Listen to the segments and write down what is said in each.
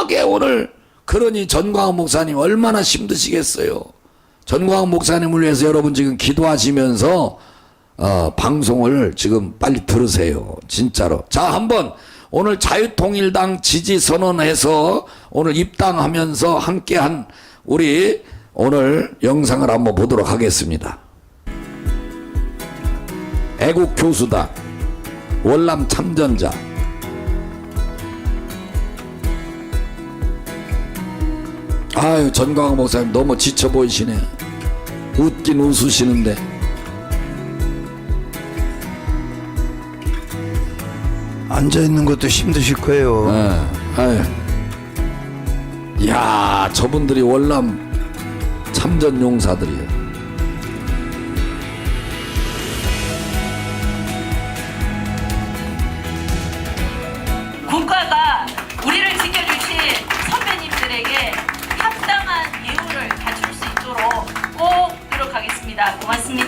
거하게 오늘 그러니 전광훈 목사님 얼마나 힘드시겠어요. 전광훈 목사님을 위해서 여러분 지금 기도하시면서 어, 방송을 지금 빨리 들으세요. 진짜로. 자, 한번 오늘 자유통일당 지지 선언해서 오늘 입당하면서 함께한 우리 오늘 영상을 한번 보도록 하겠습니다. 애국 교수다. 월남 참전자. 아유, 전광호 목사님 너무 지쳐 보이시네. 웃긴 웃으시는데. 앉아 있는 것도 힘드실 거예요. 예, 아유. 야, 저분들이 월남 참전 용사들이에요.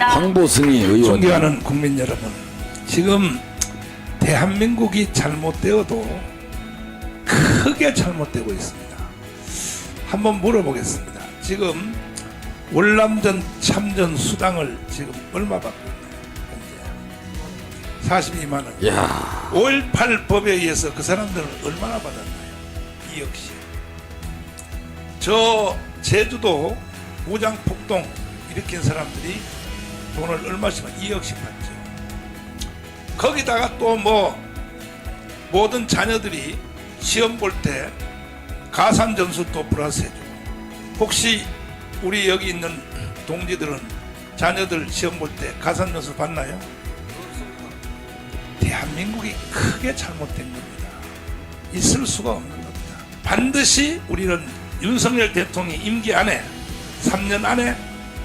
황보승이 의원. 존경하는 국민 여러분, 지금 대한민국이 잘못되어도 크게 잘못되고 있습니다. 한번 물어보겠습니다. 지금 월남전 참전 수당을 지금 얼마 받고 있나요? 현재 42만 원. 야, 5.18 법에 의해서 그 사람들은 얼마나 받았나요? 2억씩. 저 제주도 무장폭동 일으킨 사람들이 돈을 얼마씩 받 2억씩 받죠. 거기다가 또 뭐 모든 자녀들이 시험 볼 때 가산 점수 또 플러스 해주고 혹시 우리 여기 있는 동지들은 자녀들 시험 볼 때 가산 점수 받나요? 대한민국이 크게 잘못된 겁니다. 있을 수가 없는 겁니다. 반드시 우리는 윤석열 대통령이 임기 안에 3년 안에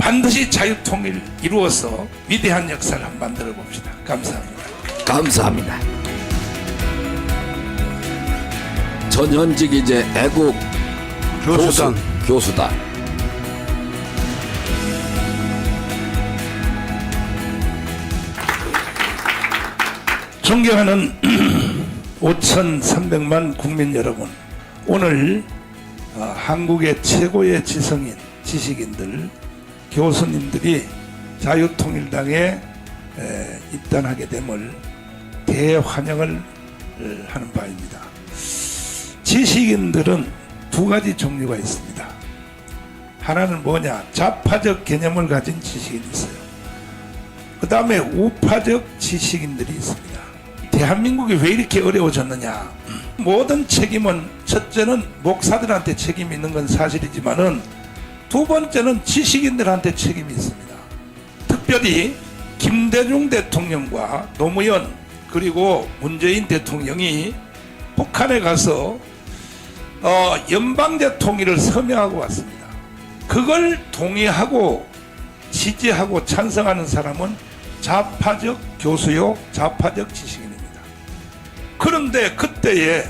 반드시 자유통일 이루어서 위대한 역사를 한번 만들어 봅시다. 감사합니다. 감사합니다. 전현직 이제 애국 교수단. 교수, 교수단. 존경하는 5,300만 국민 여러분, 오늘 어, 한국의 최고의 지성인, 지식인들, 교수님들이 자유통일당에 에, 입단하게 됨을 대환영을 어, 하는 바입니다. 지식인들은 두 가지 종류가 있습니다. 하나는 뭐냐? 좌파적 개념을 가진 지식인이 있어요. 그 다음에 우파적 지식인들이 있습니다. 대한민국이 왜 이렇게 어려워졌느냐? 모든 책임은 첫째는 목사들한테 책임이 있는 건 사실이지만은 두 번째는 지식인들한테 책임이 있습니다. 특별히 김대중 대통령과 노무현 그리고 문재인 대통령이 북한에 가서 어, 연방제 통일을 서명하고 왔습니다. 그걸 동의하고 지지하고 찬성하는 사람은 좌파적 교수요, 좌파적 지식인입니다. 그런데 그때에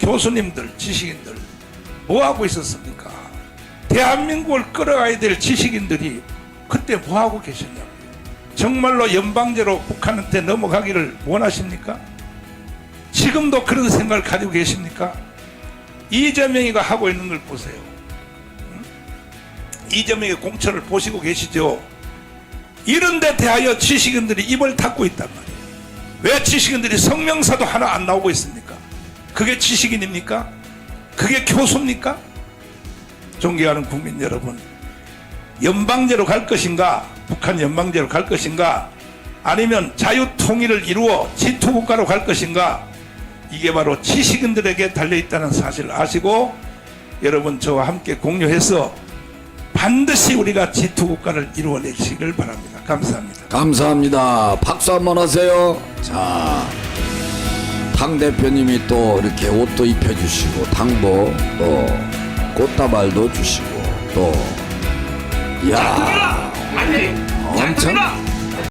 교수님들, 지식인들 뭐 하고 있었습니까? 대한민국을 끌어가야 될 지식인들이 그때 뭐 하고 계셨냐고요? 정말로 연방제로 북한한테 넘어가기를 원하십니까? 지금도 그런 생각을 가지고 계십니까? 이재명이가 하고 있는 걸 보세요. 응? 이재명의 공천을 보시고 계시죠? 이런 데 대하여 지식인들이 입을 닫고 있단 말이에요. 왜 지식인들이 성명사도 하나 안 나오고 있습니까? 그게 지식인입니까? 그게 교수입니까? 존경하는 국민 여러분, 연방제로 갈 것인가? 북한 연방제로 갈 것인가? 아니면 자유통일을 이루어 지투국가로 갈 것인가? 이게 바로 지식인들에게 달려있다는 사실을 아시고 여러분 저와 함께 공유해서 반드시 우리가 지투국가를 이루어내시길 바랍니다. 감사합니다. 감사합니다. 박수 한번 하세요. 자, 당 대표님이 또 이렇게 옷도 입혀주시고 당도 또 꽃다발도 주시고 또 야, 엄청